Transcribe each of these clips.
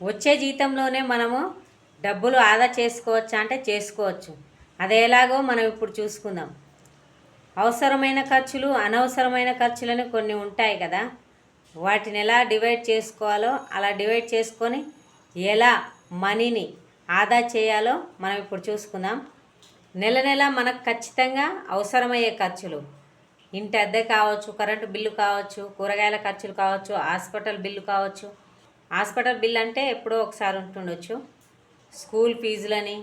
వచ్చే జీతంలోనే మనము డబ్బులు ఆదా చేసుకోవచ్చా అంటే చేసుకోవచ్చు. అది ఎలాగో మనం ఇప్పుడు చూసుకుందాం. అవసరమైన ఖర్చులు అనవసరమైన ఖర్చులని కొన్ని ఉంటాయి కదా. వాటిని ఎలా డివైడ్ చేసుకోవాలో అలా డివైడ్ చేసుకొని ఎలా మనీని ఆదా చేయాలో మనం ఇప్పుడు చూసుకుందాం. నెల నెల మనకు ఖచ్చితంగా అవసరమయ్యే ఖర్చులు. ఇంటి అద్దె కావచ్చు కరెంటు బిల్లు కావచ్చు కూరగాయల ఖర్చులు కావచ్చు హాస్పిటల్ బిల్లు కావచ్చు హాస్పిటల్ బిల్ అంటే ఎప్పుడో ఒకసారి ఉంటుండొచ్చు. స్కూల్ ఫీజులని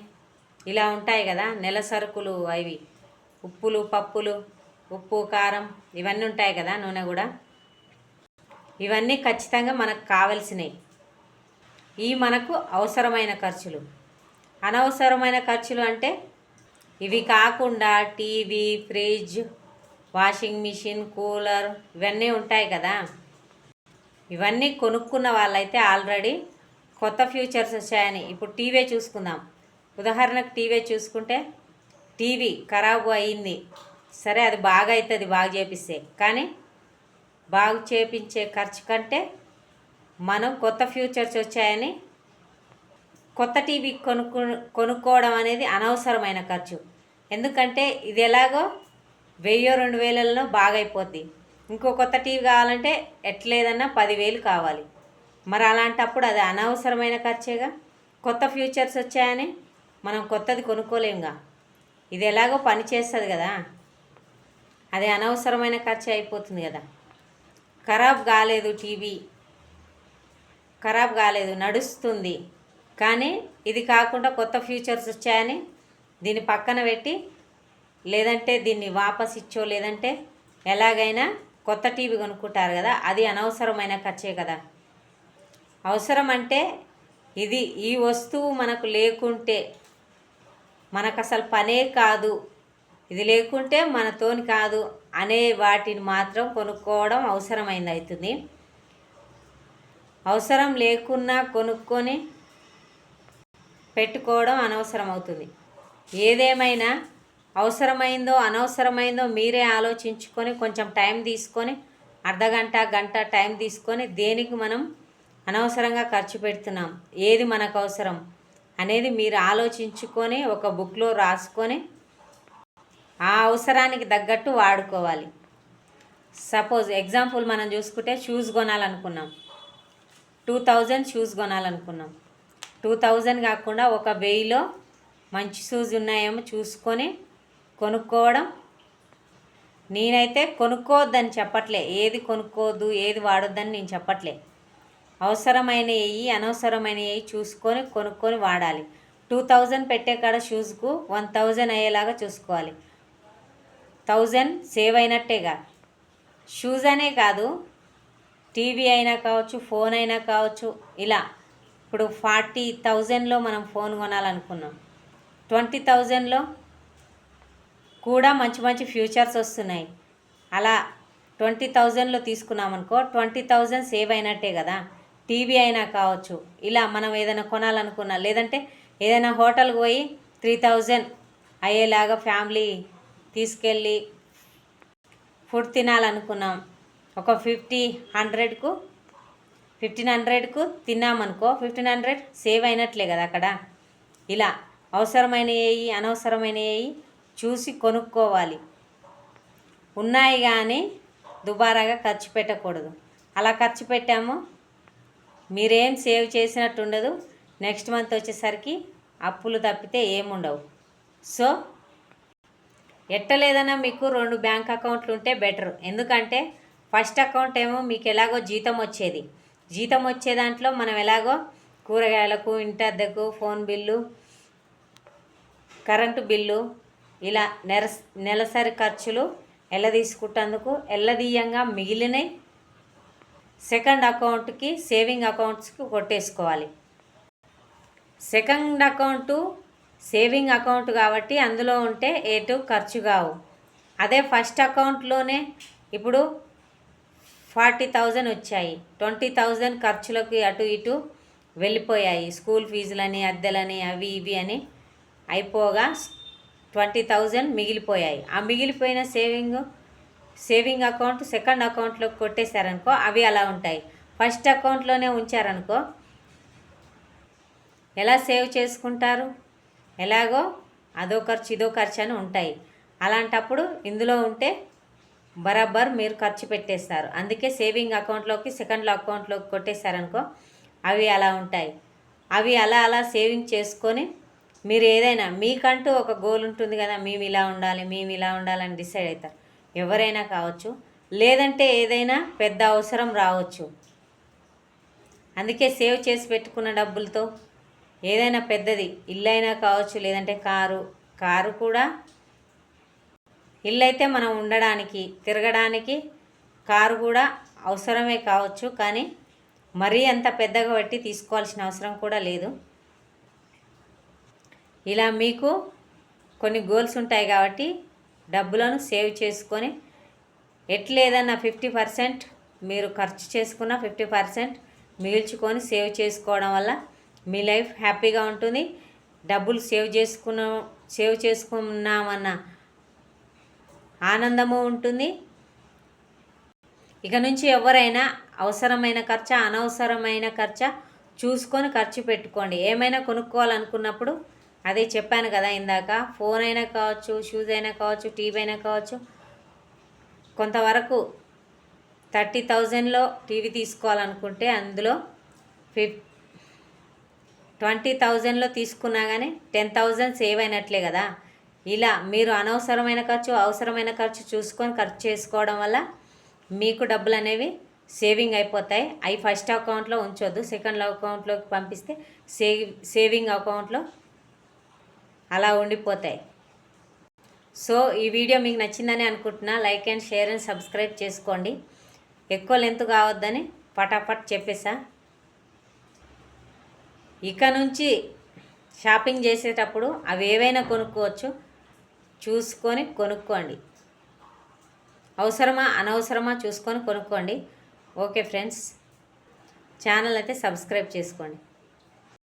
ఇలా ఉంటాయి కదా నెల సరుకులు అవి. ఉప్పులు పప్పులు ఉప్పు కారం ఇవన్నీ ఉంటాయి కదా నూనె కూడా. ఇవన్నీ ఖచ్చితంగా మనకు కావలసినవి ఈ మనకు అవసరమైన ఖర్చులు. అనవసరమైన ఖర్చులు అంటే ఇవి కాకుండా TV fridge washing machine cooler ఇవన్నీ ఉంటాయి కదా. ఇవన్నీ కొనుక్కున్న వాళ్ళైతే ఆల్రెడీ కొత్త ఫ్యూచర్స్ వచ్చాయని ఇప్పుడు టీవీ చూసుకుందాం. ఉదాహరణకు టీవీ చూసుకుంటే టీవీ ఖరాబు అయింది. సరే అది బాగా అవుతుంది బాగా చేపిస్తే. కానీ బాగు చేపించే ఖర్చు కంటే మనం కొత్త ఫ్యూచర్స్ వచ్చాయని కొత్త టీవీ కొనుక్కు కొనుక్కోవడం అనేది అనవసరమైన ఖర్చు. ఎందుకంటే ఇది ఎలాగో వెయ్యో రెండు వేలలో బాగైపోద్ది. ఇంకో కొత్త టీవీ కావాలంటే ఎట్లేదన్నా పదివేలు కావాలి. మరి అలాంటప్పుడు అది అనవసరమైన ఖర్చేగా? కొత్త ఫ్యూచర్స్ వచ్చాయని మనం కొత్తది కొనుక్కోలేముగా ఇది ఎలాగో పని చేస్తుంది కదా? అది అనవసరమైన ఖర్చు అయిపోతుంది కదా? ఖరాబ్ కాలేదు టీవీ. ఖరాబ్ కాలేదు నడుస్తుంది. కానీ ఇది కాకుండా కొత్త ఫ్యూచర్స్ వచ్చాయని దీన్ని పక్కన పెట్టి లేదంటే దీన్ని వాపస్ ఇచ్చో లేదంటే ఎలాగైనా కొత్త టీవీ కొనుక్కుంటారు కదా అది అనవసరమైన ఖర్చే కదా. అవసరం అంటే ఇది ఈ వస్తువు మనకు లేకుంటే మనకు అసలు పనే కాదు. ఇది లేకుంటే మనతోని కాదు అనే వాటిని మాత్రం కొనుక్కోవడం అవసరమైంది అవుతుంది. అవసరం లేకున్నా కొనుక్కొని పెట్టుకోవడం అనవసరం అవుతుంది ఏదేమైనా అవసరమైందో అనవసరమైందో మీరే ఆలోచించుకొని కొంచెం టైం తీసుకొని అర్ధగంట గంట టైం తీసుకొని దేనికి మనం అనవసరంగా ఖర్చు పెడుతున్నాం? ఏది మనకు అవసరం? అనేది మీరు ఆలోచించుకొని ఒక బుక్లో రాసుకొని ఆ అవసరానికి తగ్గట్టు వాడుకోవాలి. సపోజ్ ఎగ్జాంపుల్ మనం చూసుకుంటే షూస్ కొనాలనుకున్నాం. టూ థౌజండ్ షూస్ కొనాలనుకున్నాం. టూ థౌజండ్ కాకుండా ఒక వెయ్యిలో మంచి షూస్ ఉన్నాయేమో చూసుకొని కొనుక్కోవడం. నేనైతే కొనుక్కోవద్దని చెప్పట్లే. ఏది కొనుక్కోవద్దు ఏది వాడొద్దని నేను చెప్పట్లే. అవసరమైనవి అనవసరమైనవి చూసుకొని కొనుక్కొని వాడాలి. టూ థౌజండ్ పెట్టే కాడ షూస్కు వన్ థౌజండ్ అయ్యేలాగా చూసుకోవాలి. Thousand save అయినట్టేగా. షూస్ అనే కాదు టీవీ అయినా కావచ్చు ఫోన్ అయినా కావచ్చు ఇలా. ఇప్పుడు ఫార్టీ థౌజండ్లో మనం ఫోన్ కొనాలనుకున్నాం. ట్వంటీ థౌజండ్లో కూడా మంచి మంచి ఫ్యూచర్స్ వస్తున్నాయి. అలా ట్వంటీ థౌజండ్లో తీసుకున్నామనుకో ట్వంటీ థౌజండ్ సేవ్ అయినట్టే కదా. టీవీ అయినా కావచ్చు ఇలా మనం ఏదైనా కొనాలనుకున్నా లేదంటే ఏదైనా హోటల్కి పోయి త్రీ థౌజండ్ అయ్యేలాగా ఫ్యామిలీ తీసుకెళ్ళి ఫుడ్ తినాలనుకున్నాం. ఒక ఫిఫ్టీ హండ్రెడ్కు ఫిఫ్టీన్ హండ్రెడ్కు తిన్నామనుకో ఫిఫ్టీన్ హండ్రెడ్ సేవ్ అయినట్లే కదా అక్కడ. ఇలా అవసరమైనవి అనవసరమైనవి చూసి కొనుక్కోవాలి. ఉన్నాయి కానీ దుబారాగా ఖర్చు పెట్టకూడదు. అలా ఖర్చు పెట్టాము. మీరేం సేవ్ చేసినట్టు ఉండదు నెక్స్ట్ మంత్ వచ్చేసరికి అప్పులు తప్పితే ఏముండవు. సో ఎట్టలేదన్నా మీకు రెండు బ్యాంక్ అకౌంట్లు ఉంటే బెటర్. ఎందుకంటే ఫస్ట్ అకౌంట్ ఏమో మీకు ఎలాగో జీతం వచ్చేది. జీతం వచ్చే దాంట్లో మనం ఎలాగో కూరగాయలకు ఇంటి అద్దెకు ఫోన్ బిల్లు కరెంటు బిల్లు ఇలా నెర నెలసరి ఖర్చులు ఎల్ల ఎల్లదీయంగా మిగిలినవి సెకండ్ అకౌంట్కి సేవింగ్ అకౌంట్స్కి కొట్టేసుకోవాలి. సెకండ్ అకౌంటు సేవింగ్ అకౌంట్ కాబట్టి అందులో ఉంటే ఎటు ఖర్చు కావు. అదే ఫస్ట్ అకౌంట్లోనే ఇప్పుడు ఫార్టీ థౌజండ్ వచ్చాయి. ట్వంటీ థౌజండ్ ఖర్చులకు అటు ఇటు వెళ్ళిపోయాయి. స్కూల్ ఫీజులని అద్దెలని అవి ఇవి అని అయిపోగా ట్వంటీ థౌజండ్ మిగిలిపోయాయి. ఆ మిగిలిపోయిన సేవింగ్ సేవింగ్ అకౌంట్ సెకండ్ అకౌంట్లో కొట్టేశారనుకో అవి అలా ఉంటాయి. ఫస్ట్ అకౌంట్లోనే ఉంచారనుకో ఎలా సేవ్ చేసుకుంటారు? ఎలాగో అదో ఖర్చు ఇదో ఖర్చు అని ఉంటాయి. అలాంటప్పుడు ఇందులో ఉంటే బరాబర్ మీరు ఖర్చు పెట్టేస్తారు. అందుకే సేవింగ్ అకౌంట్లోకి సెకండ్ అకౌంట్లోకి కొట్టేశారనుకో అవి అలా ఉంటాయి. అవి అలా అలా సేవింగ్ చేసుకొని మీరు ఏదైనా మీకంటూ ఒక గోల్ ఉంటుంది కదా మేము ఇలా ఉండాలి మేము ఇలా ఉండాలని డిసైడ్ అవుతారు ఎవరైనా కావచ్చు లేదంటే ఏదైనా పెద్ద అవసరం రావచ్చు. అందుకే సేవ్ చేసి పెట్టుకున్న డబ్బులతో ఏదైనా పెద్దది ఇల్లు అయినా కావచ్చు లేదంటే కారు కారు కూడా ఇల్లు అయితే మనం ఉండడానికి తిరగడానికి కారు కూడా అవసరమే కావచ్చు కానీ మరీ అంత పెద్దగా పెట్టి తీసుకోవాల్సిన అవసరం కూడా లేదు. ఇలా మీకు కొన్ని గోల్స్ ఉంటాయి కాబట్టి డబ్బులను సేవ్ చేసుకొని ఎట్లేదన్నా ఫిఫ్టీ పర్సెంట్ మీరు ఖర్చు చేసుకున్న ఫిఫ్టీ పర్సెంట్ మిగిల్చుకొని సేవ్ చేసుకోవడం వల్ల మీ లైఫ్ హ్యాపీగా ఉంటుంది. డబ్బులు సేవ్ చేసుకున్న సేవ్ చేసుకున్నామన్న ఆనందము ఉంటుంది. ఇక నుంచి ఎవరైనా అవసరమైన ఖర్చు అనవసరమైన ఖర్చు చూసుకొని ఖర్చు పెట్టుకోండి. ఏమైనా కొనుక్కోవాలనుకున్నప్పుడు అదే చెప్పాను కదా ఇందాక ఫోన్ అయినా కావచ్చు షూస్ అయినా కావచ్చు టీవీ అయినా కావచ్చు కొంతవరకు థర్టీ థౌజండ్లో టీవీ తీసుకోవాలనుకుంటే అందులో ఫిఫ్ ట్వంటీ థౌజండ్లో తీసుకున్నా కానీ టెన్ థౌజండ్ సేవ్ అయినట్లే కదా. ఇలా మీరు అనవసరమైన ఖర్చు అవసరమైన ఖర్చు చూసుకొని ఖర్చు చేసుకోవడం వల్ల మీకు డబ్బులు అనేవి సేవింగ్ అయిపోతాయి. అవి ఫస్ట్ అకౌంట్లో ఉంచొద్దు సెకండ్ అకౌంట్లోకి పంపిస్తే సేవ్ సేవింగ్ అకౌంట్లో అలా ఉండిపోతాయి. సో ఈ వీడియో మీకు నచ్చిందని అనుకుంటున్నా. Like and share and subscribe చేసుకోండి. ఎక్కువ లెంత్ కావద్దని పటాపట్ చెప్పేసా. ఇక నుంచి షాపింగ్ చేసేటప్పుడు అవి ఏవైనా కొనుక్కోవచ్చు. చూసుకొని కొనుక్కోండి. అవసరమా అనవసరమా చూసుకొని కొనుక్కోండి. Okay friends. ఛానల్ అయితే సబ్స్క్రైబ్ చేసుకోండి.